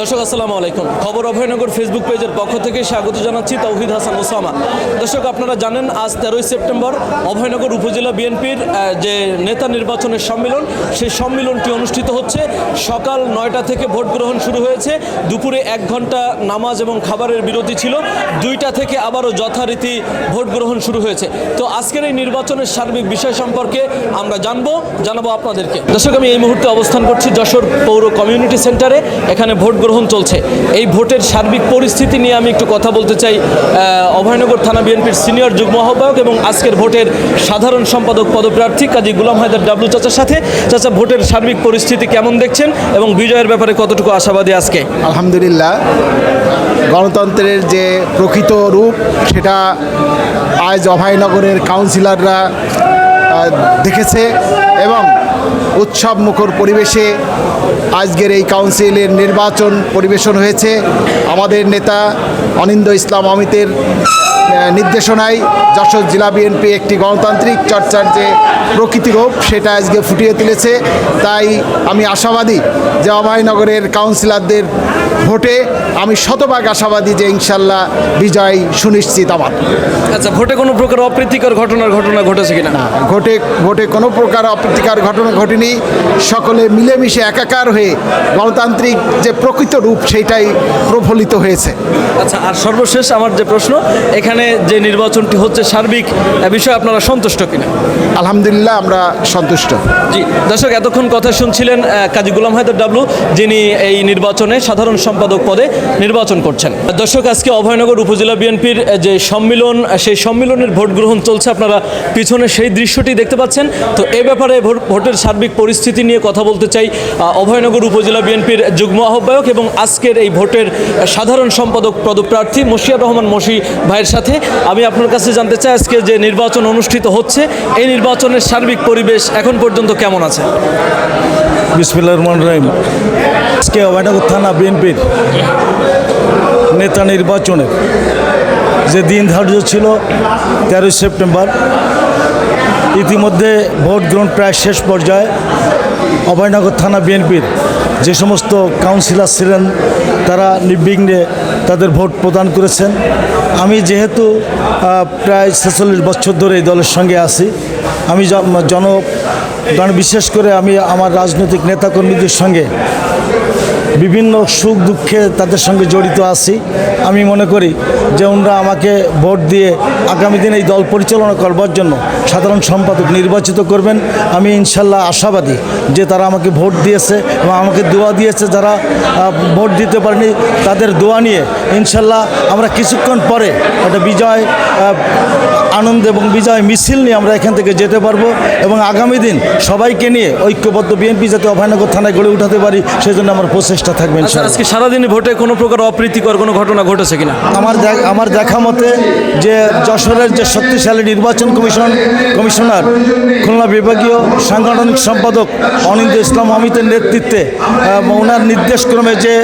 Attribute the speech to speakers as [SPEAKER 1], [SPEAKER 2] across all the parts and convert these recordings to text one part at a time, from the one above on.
[SPEAKER 1] দর্শক, আসসালামু আলাইকুম। খবর অভয়নগর ফেসবুক পেজের পক্ষ থেকে স্বাগত জানাচ্ছি তৌহিদ হাসান ওসামা। দর্শক, আপনারা জানেন, আজ তেরোই সেপ্টেম্বর অভয়নগর উপজেলা বিএনপির যে নেতা নির্বাচনের সম্মেলন, সেই সম্মেলনটি অনুষ্ঠিত হচ্ছে। সকাল নয়টা থেকে ভোট গ্রহণ শুরু হয়েছে। দুপুরে এক ঘণ্টা নামাজ এবং খাবারের বিরতি ছিল। দুইটা থেকে আবারও যথারীতি ভোট গ্রহণ শুরু হয়েছে। তো আজকের এই নির্বাচনের সার্বিক বিষয় সম্পর্কে আমরা জানব, জানাব আপনাদেরকে। দর্শক, আমি এই মুহূর্তে অবস্থান করছি যশোর পৌর কমিউনিটি সেন্টারে। এখানে ভোট গ্রহণ চলছে। এই ভোটের সার্বিক পরিস্থিতি নিয়ে আমি একটু কথা বলতে চাই অভয়নগর থানা বিএনপির সিনিয়র যুগ্ম আহ্বায়ক এবং আজকের ভোটের সাধারণ সম্পাদক পদপ্রার্থী কাজী গুলাম হায়দার ডাবলু চাচার সাথে। চাচা, ভোটের সার্বিক পরিস্থিতি কেমন দেখছেন এবং বিজয়ের ব্যাপারে কতটুকু আশাবাদী আজকে?
[SPEAKER 2] আলহামদুলিল্লাহ, গণতন্ত্রের যে প্রকৃত রূপ, সেটা আজ অভয়নগরের কাউন্সিলররা দেখেছে এবং উৎসব মুখর পরিবেশে আজকের এই কাউন্সিলের নির্বাচন পরিবেশন হয়েছে। আমাদের নেতা অনিন্দ ইসলাম অমিতের নির্দেশনায় যশোর জেলা বিএনপি একটি গণতান্ত্রিক চর্চার যে প্রকৃতি রূপ সেটা আজকে ফুটিয়ে তুলেছে। তাই আমি আশাবাদী যে অভয়নগরের কাউন্সিলরদের ভোটে আমি শতভাগ আশাবাদী যে ইনশাল্লাহ বিজয় সুনিশ্চিত আমার।
[SPEAKER 1] আচ্ছা ভোটে কোনো প্রকার অপ্রীতিকর ঘটনার ঘটনা ঘটেছে কিনা?
[SPEAKER 2] না ভোটে ভোটে কোনো প্রকার অপ্রীতিকর ঘটনা ঘটেনি। সকলে মিলেমিশে একাকার হয়ে গণতান্ত্রিক যে প্রকৃত রূপ সেইটাই প্রফলিত হয়েছে।
[SPEAKER 1] আচ্ছা আর সর্বশেষ আমার যে প্রশ্ন এখানে যে নির্বাচনটি হচ্ছে সার্বিক এ বিষয়ে আপনারা সন্তুষ্ট কিনা?
[SPEAKER 2] আলহামদুলিল্লাহ আমরা সন্তুষ্ট।
[SPEAKER 1] জি দর্শক এতক্ষণ কথা শুনছিলেন কাজী গুলাম হায়দার ডাবলু যিনি এই নির্বাচনে সাধারণ সম্পাদক পদে নির্বাচন করছেন। দর্শক আজকে অভয়নগর উপজেলা বিএনপির যে সম্মিলন সেই সম্মিলনের ভোট গ্রহণ চলছে আপনারা পিছনে সেই দৃশ্যটি দেখতে পাচ্ছেন। তো এ ব্যাপারে ভোটের সার্বিক পরিস্থিতি নিয়ে কথা বলতে চাই অভয়নগর উপজেলা বিএনপির যুগ্ম আহ্বায়ক এবং আজকের এই ভোটের সাধারণ সম্পাদক পদপ্রার্থী মশিয়ার রহমান মশি ভাইয়ের সাথে। আমি আপনার কাছে জানতে চাই আজকে যে নির্বাচন অনুষ্ঠিত হচ্ছে, এই নির্বাচনের সার্বিক পরিবেশ এখন পর্যন্ত কেমন আছে?
[SPEAKER 3] বিসমিল্লা রহমান রহিম। আজকে অভয়নগর থানা বিএনপির নেতা নির্বাচনের যে দিন ধার্য ছিল তেরোই সেপ্টেম্বর, ইতিমধ্যে ভোট গ্রহণ প্রায় শেষ পর্যায়ে অভয়নগর থানা বিএনপির যে সমস্ত কাউন্সিলর ছিলেন, তারা নির্বিঘ্নে তাদের ভোট প্রদান করেছেন। আমি যেহেতু প্রায় ছেচল্লিশ বছর ধরে এই দলের সঙ্গে আছি, আমি জন, বিশেষ করে আমি আমার রাজনৈতিক নেতাকর্মীদের সঙ্গে বিভিন্ন সুখ দুঃখে তাদের সঙ্গে জড়িত আছি। আমি মনে করি যে ওনারা আমাকে ভোট দিয়ে আগামী দিনে এই দল পরিচালনা করবার জন্য সাধারণ সম্পাদক নির্বাচিত করবেন। আমি ইনশাল্লাহ আশাবাদী যে তারা আমাকে ভোট দিয়েছে এবং আমাকে দোয়া দিয়েছে। যারা ভোট দিতে পারেনি তাদের দোয়া নিয়ে ইনশাল্লাহ আমরা কিছুক্ষণ পরে একটা বিজয় আনন্দ এবং বিজয় মিছিল নিয়ে আমরা এখান থেকে যেতে পারব এবং আগামী দিন সবাইকে নিয়ে ঐক্যবদ্ধ বিএনপি যাতে অভয়নগর থানায় গড়ে উঠাতে পারি সেই জন্য আমার প্রচেষ্টা। থাকবে
[SPEAKER 1] আচ্ছা। আজকে সারাদিনে ভোটে কোনো প্রকার অপ্রীতিকর কোনো ঘটনা ঘটেছে কিনা
[SPEAKER 3] আমার আমার দেখা মতে যে যশোরের যে শক্তিশালী নির্বাচন কমিশন কমিশনার খুলনা বিভাগীয় সাংগঠনিক সম্পাদক অনিন্দ ইসলাম অমিতের নেতৃত্বে ওনার নির্দেশক্রমে যে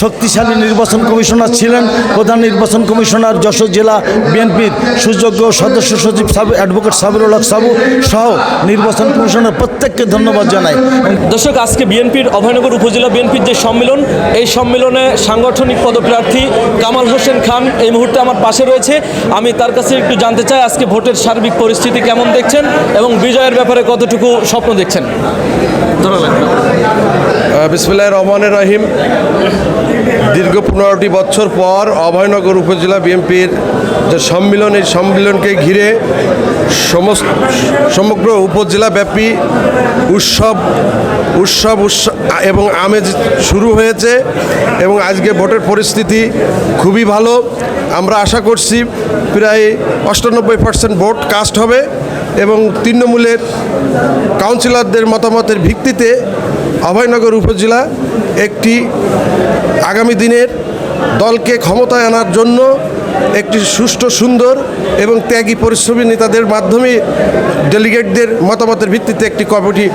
[SPEAKER 3] শক্তিশালী নির্বাচন কমিশনার ছিলেন প্রধান নির্বাচন কমিশনার যশোর জেলা বিএনপির সুযোগ্য সদস্য সচিব সাবু অ্যাডভোকেট সাবিরুল হক সাবু সহ নির্বাচন কমিশনের প্রত্যেককে ধন্যবাদ জানাই
[SPEAKER 1] দর্শক আজকে বিএনপির অভয়নগর উপজেলা বিএনপির যে সম্মেলন। এই সম্মেলনে সাংগঠনিক পদপ্রার্থী কামাল হোসেন খান এই মুহূর্তে আমার পাশে রয়েছে। আমি তার কাছে একটু জানতে চাই, আজকে ভোটের সার্বিক পরিস্থিতি কেমন দেখছেন এবং বিজয়ের ব্যাপারে কতটুকু স্বপ্ন দেখছেন? ধন্যবাদ।
[SPEAKER 4] বিসমুল্লাহ রহমানের রহিম। দীর্ঘ পনেরোটি বছর পর অভয়নগর উপজেলা বিএনপির যে সম্মিলন, এই সম্মিলনকে ঘিরে সমস্ত, সমগ্র উপজেলা ব্যাপী উৎসব উৎসব উৎসব এবং আমেজ শুরু হয়েছে এবং আজকে ভোটের পরিস্থিতি খুবই ভালো। আমরা আশা করছি প্রায় অষ্টানব্বই পার্সেন্ট ভোট কাস্ট হবে। এবং তৃণমূলের কাউন্সিলরদের মতামতের ভিত্তিতে অভয়নগর উপজেলা একটি আগামী দিনের দলকে ক্ষমতায় আনার জন্য একটি সুষ্ঠু সুন্দর এবং ত্যাগী পরিশ্রমী নেতাদের মাধ্যমে ডেলিগেটদের মতামতের ভিত্তিতে একটি কমিটি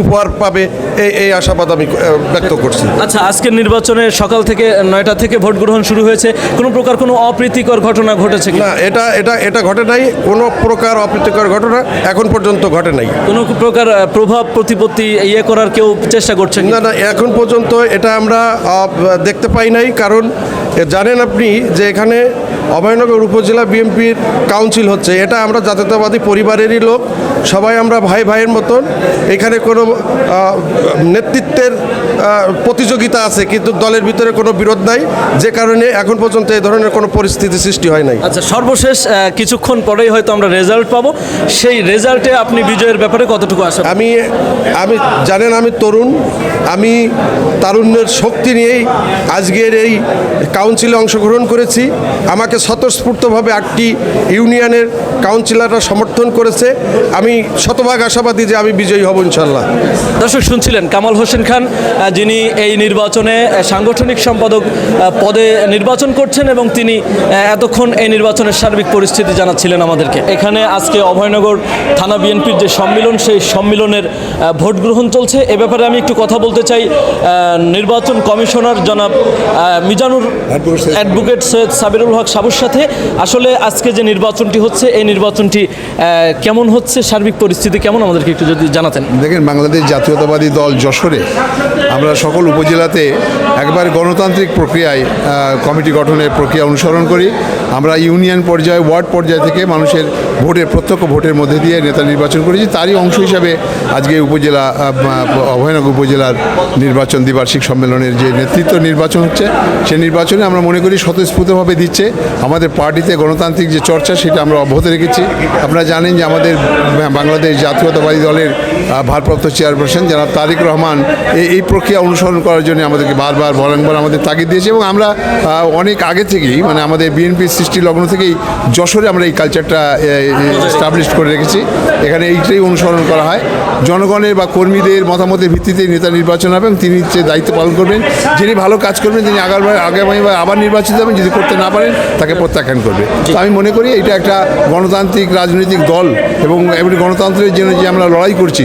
[SPEAKER 4] উপহার পাবে। এই এই আশাবাদ আমি ব্যক্ত করছি।
[SPEAKER 1] আচ্ছা আজকের নির্বাচনে সকাল থেকে নয়টা থেকে ভোট গ্রহণ শুরু হয়েছে। কোনো প্রকার কোনো অপ্রীতিকর ঘটনা ঘটেছে
[SPEAKER 4] না এটা এটা এটা ঘটে নাই। কোনো প্রকার অপ্রীতিকর ঘটনা এখন পর্যন্ত ঘটে নাই।
[SPEAKER 1] কোনো প্রকার প্রভাব প্রতিপত্তি ইয়ে করার কেউ চেষ্টা করছে
[SPEAKER 4] না না এখন পর্যন্ত এটা আমরা দেখতে পাই নাই। কারণ জানেন আপনি যে এখানে অভয়নগর উপজেলা বিএনপির কাউন্সিল হচ্ছে। এটা আমরা জাতীয়তাবাদী পরিবারেরই লোক। সবাই আমরা ভাই ভাইয়ের মতন। এখানে কোনো নেতৃত্বের প্রতিযোগিতা আছে কিন্তু দলের ভিতরে কোনো বিরোধ নাই। যে কারণে এখন পর্যন্ত এই ধরনের কোনো পরিস্থিতি সৃষ্টি হয় নাই।
[SPEAKER 1] আচ্ছা সর্বশেষ কিছুক্ষণ পরেই হয়তো আমরা রেজাল্ট পাবো। সেই রেজাল্টে আপনি বিজয়ের ব্যাপারে কতটুকু আশা
[SPEAKER 4] আমি আমি জানেন আমি তরুণ। আমি তারুণ্যের শক্তি নিয়েই আজকের এই কাউন্সিলে অংশগ্রহণ করেছি। আমাকে স্বতঃস্ফূর্তভাবে আটটি ইউনিয়নের কাউন্সিলররা সমর্থন করেছে। আমি শতভাগ আশাবাদী যে আমি বিজয়ী হব ইনশাল্লাহ
[SPEAKER 1] দর্শক শুনছিলেন কামাল হোসেন খান যিনি এই নির্বাচনে সাংগঠনিক সম্পাদক পদে নির্বাচন করছেন এবং তিনি এতক্ষণ এই নির্বাচনের সার্বিক পরিস্থিতি জানাচ্ছিলেন আমাদেরকে। এখানে আজকে অভয়নগর থানা বিএনপির যে সম্মিলন সেই সম্মিলনের ভোট গ্রহণ চলছে। এ ব্যাপারে আমি একটু কথা বলতে চাই নির্বাচন কমিশনার জনাব মিজানুর অ্যাডভোকেট সৈয়দ সাবিরুল হক সাবুর সাথে। আসলে আজকে যে নির্বাচনটি হচ্ছে, এই নির্বাচনটি কেমন হচ্ছে? সার্বিক পরিস্থিতি কেমন? আমাদেরকে একটু যদি জানাতেন।
[SPEAKER 5] দেখেন, বাংলাদেশ জাতীয়তাবাদী দল যশোরে আমরা সকল উপজেলাতে একবার গণতান্ত্রিক প্রক্রিয়ায় কমিটি গঠনের প্রক্রিয়া অনুসরণ করি। আমরা ইউনিয়ন পর্যায়ে, ওয়ার্ড পর্যায় থেকে মানুষের ভোটের, প্রত্যক্ষ ভোটের মধ্যে দিয়ে নেতা নির্বাচন করেছি। তারই অংশ হিসাবে আজকে উপজেলা অভয়নগর উপজেলার নির্বাচন দ্বিবার্ষিক সম্মেলনের যে নেতৃত্ব নির্বাচন হচ্ছে সেই নির্বাচনে আমরা মনে করি স্বতঃস্ফূর্তভাবে দিচ্ছে। আমাদের পার্টিতে গণতান্ত্রিক যে চর্চা, সেটা আমরা অব্যাহত রেখেছি। আপনারা জানেন যে আমাদের বাংলাদেশ জাতীয়তাবাদী দলের ভারপ্রাপ্ত চেয়ারপারসন যারা তারিক রহমান এই প্রক্রিয়া অনুসরণ করার জন্য আমাদেরকে বারবার বারংবার আমাদের তাগিদ দিয়েছে এবং আমরা অনেক আগে থেকেই মানে আমাদের বিএনপি সৃষ্টি লগ্ন থেকেই যশোরে আমরা এই কালচারটা স্টাবলিশ করে রেখেছি। এখানে এইটাই অনুসরণ করা হয়। জনগণের বা কর্মীদের মতামতের ভিত্তিতে নেতা নির্বাচন হবে এবং তিনি যে দায়িত্ব পালন করবেন যিনি ভালো কাজ করবেন তিনি আগামী আগামীবার আবার নির্বাচিত হবেন যদি করতে না পারেন তাকে প্রত্যাখ্যান করবে। তো আমি মনে করি এটা একটা গণতান্ত্রিক রাজনৈতিক দল এবং এমনি গণতন্ত্রের জন্য যে আমরা লড়াই করছি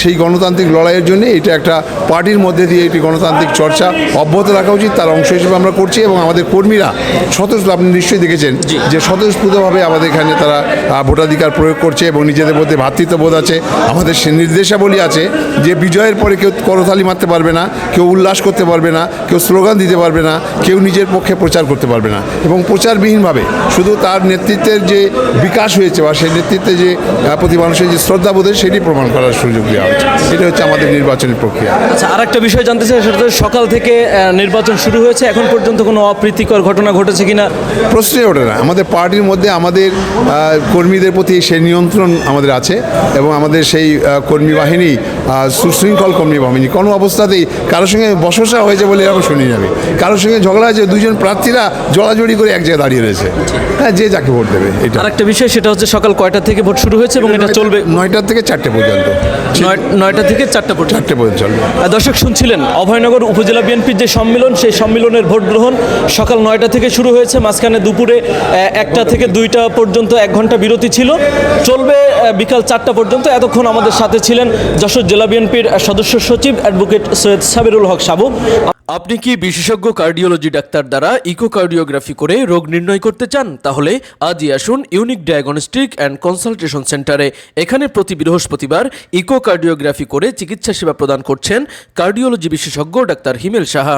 [SPEAKER 5] সেই গণতান্ত্রিক লড়াইয়ের জন্য এটা একটা পার্টির মধ্যে দিয়ে এটি গণতান্ত্রিক চর্চা অব্যাহত রাখা উচিত তার অংশ হিসেবে আমরা করছি এবং আমাদের কর্মীরা স্বতঃস্ফূর্ত আপনি নিশ্চয়ই দেখেছেন যে স্বতঃস্ফূর্তভাবে আমাদের এখানে তারা ভোটাধিকার প্রয়োগ করছে এবং নিজেদের মধ্যে ভ্রাতৃত্ববোধ আছে। আমাদের সে নির্দেশাবলী আছে যে বিজয়ের পরে কেউ করতালি মারতে পারবে না কেউ উল্লাস করতে পারবে না কেউ স্লোগান দিতে পারবে না কেউ নিজের পক্ষে প্রচার করতে পারবে না। এবং প্রচারবিহীনভাবে শুধু তার নেতৃত্বের যে বিকাশ হয়েছে বা সেই নেতৃত্বে যে প্রতি মানুষের যে শ্রদ্ধাবোধের সেটি প্রমাণ করার সুযোগ দেওয়া এটা হচ্ছে আমাদের নির্বাচনী প্রক্রিয়া।
[SPEAKER 1] আচ্ছা আর একটা বিষয় জানতে চাই সেটা সকাল থেকে নির্বাচন শুরু হয়েছে। এখন পর্যন্ত কোনো অপ্রীতিকর ঘটনা ঘটেছে কিনা?
[SPEAKER 5] প্রশ্নই ওঠে না। আমাদের পার্টির মধ্যে আমাদের কর্মীদের প্রতি সেই নিয়ন্ত্রণ আমাদের আছে এবং আমাদের সেই কর্মী বাহিনী সুশৃঙ্খল কর্মী বাহিনী। কোনো অবস্থাতেই কারোর সঙ্গে বসসা হয়েছে বলে এরকম শুনি যাবে কারোর সঙ্গে ঝগড়া হয়েছে দুজন প্রার্থীরা জড়াজড়ি করে এক জায়গায় দাঁড়িয়ে রয়েছে। হ্যাঁ যে যাকে ভোট দেবে এটা।
[SPEAKER 1] আর একটা বিষয় সেটা হচ্ছে সকাল কয়টা থেকে ভোট শুরু হয়েছে এবং এটা চলবে?
[SPEAKER 5] নয়টার থেকে চারটে পর্যন্ত।
[SPEAKER 1] নয়টা থেকে চারটা পর্যন্ত।
[SPEAKER 5] চারটে পর্যন্ত চলবে।
[SPEAKER 1] দর্শক শুনছিলেন অভয়নগর উপজেলা বিএনপির যে সম্মেলন সেই সম্মেলনের ভোট গ্রহণ সকাল নয়টা থেকে শুরু হয়েছে। মাঝখানে দুপুরে একটা থেকে দুইটা পর্যন্ত এক ঘণ্টা বিরতি ছিল। চলবে বিকাল চারটা পর্যন্ত। এতক্ষণ আমাদের সাথে ছিলেন যশোর জেলা বিএনপির সদস্য সচিব অ্যাডভোকেট সৈয়দ সাবিরুল হক সাবু। আপনি কি বিশেষজ্ঞ কার্ডিওলজি ডাক্তার দ্বারা ইকোকার্ডিওগ্রাফি করে রোগ নির্ণয় করতে চান? তাহলে আজই আসুন ইউনিক ডায়াগনস্টিক অ্যান্ড কনসালটেশন সেন্টারে। এখানে প্রতি বৃহস্পতিবার ইকোকার্ডিওগ্রাফি করে চিকিৎসা সেবা প্রদান করছেন কার্ডিওলজি বিশেষজ্ঞ ডাক্তার হিমেল সাহা।